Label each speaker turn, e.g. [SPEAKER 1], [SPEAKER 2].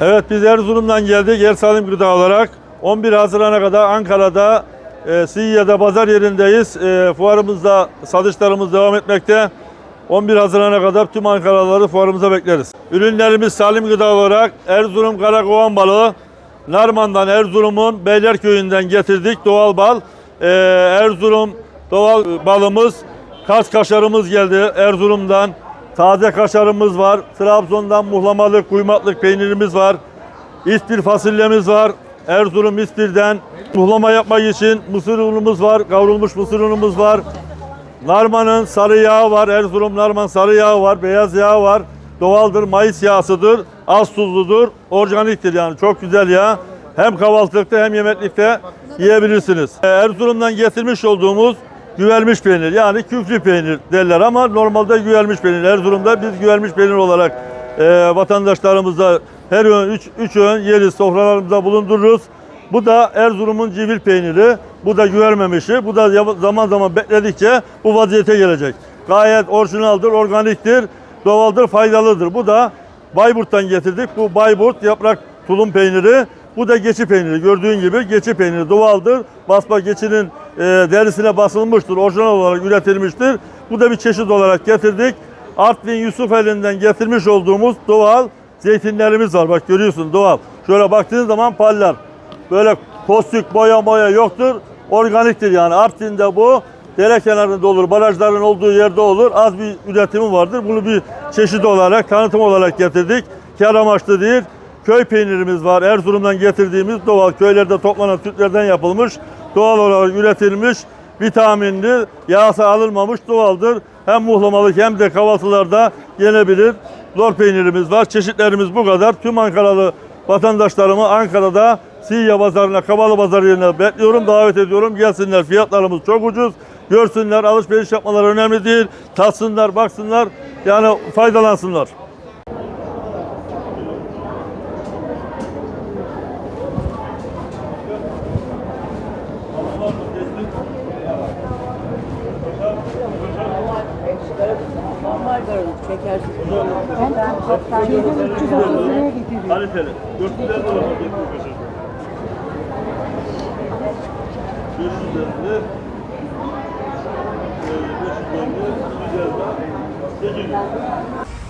[SPEAKER 1] Evet biz Erzurum'dan geldik Ersalim Gıda olarak. 11 Haziran'a kadar Ankara'da e, Siyye'de pazar yerindeyiz. E, fuarımızda satışlarımız devam etmekte. 11 Haziran'a kadar tüm Ankaralıları fuarımıza bekleriz. Ürünlerimiz Salim Gıda olarak Erzurum Karakovan balığı, Narman'dan Erzurum'un Beylerköy'ünden getirdik doğal bal. E, Erzurum doğal balımız, Kars kaşarımız geldi Erzurum'dan. Taze kaşarımız var. Trabzon'dan muhlamalık, kuymaklık peynirimiz var. İspir fasulyemiz var. Erzurum İspir'den muhlama yapmak için mısır unumuz var. Kavrulmuş mısır unumuz var. Narman'ın sarı yağı var. Erzurum Narman sarı yağı var. Beyaz yağı var. Doğaldır. Mayıs yağsıdır. Az tuzludur. Organiktir yani. Çok güzel yağ. Hem kahvaltılıkta hem yemeklikte yiyebilirsiniz. Erzurum'dan getirmiş olduğumuz güvelmiş peynir yani küflü peynir derler ama normalde güvelmiş peynir. Erzurum'da biz güvelmiş peynir olarak e, vatandaşlarımıza her öğün 3 üç öğün yeriz sofralarımızda bulundururuz. Bu da Erzurum'un civil peyniri. Bu da güvelmemişi. Bu da zaman zaman bekledikçe bu vaziyete gelecek. Gayet orijinaldir, organiktir, doğaldır, faydalıdır. Bu da Bayburt'tan getirdik. Bu Bayburt yaprak tulum peyniri. Bu da geçi peyniri. Gördüğün gibi geçi peyniri doğaldır. Basma geçinin e, derisine basılmıştır. Orijinal olarak üretilmiştir. Bu da bir çeşit olarak getirdik. Artvin Yusufeli'nden getirmiş olduğumuz doğal zeytinlerimiz var. Bak görüyorsun doğal. Şöyle baktığın zaman parlar. Böyle kostik boya boya yoktur. Organiktir yani. Artvin'de bu dere kenarında olur, barajların olduğu yerde olur. Az bir üretimi vardır. Bunu bir çeşit olarak, tanıtım olarak getirdik. Kar amaçlı değil. Köy peynirimiz var. Erzurum'dan getirdiğimiz doğal köylerde toplanan sütlerden yapılmış. Doğal olarak üretilmiş, vitaminli, yağsa alınmamış doğaldır. Hem muhlamalık hem de kahvaltılarda yenebilir. Lor peynirimiz var. Çeşitlerimiz bu kadar. Tüm Ankaralı vatandaşlarımı Ankara'da Siyye pazarına, Kabalı pazar yerine bekliyorum, davet ediyorum. Gelsinler. Fiyatlarımız çok ucuz. Görsünler, alışveriş yapmaları önemli değil. Tatsınlar, baksınlar. Yani faydalansınlar.
[SPEAKER 2] Şeyden 330 liraya getiriyor.
[SPEAKER 1] Kaliteli. 450 lira getiriyor kaşar. 550, e, 550, 150, 800.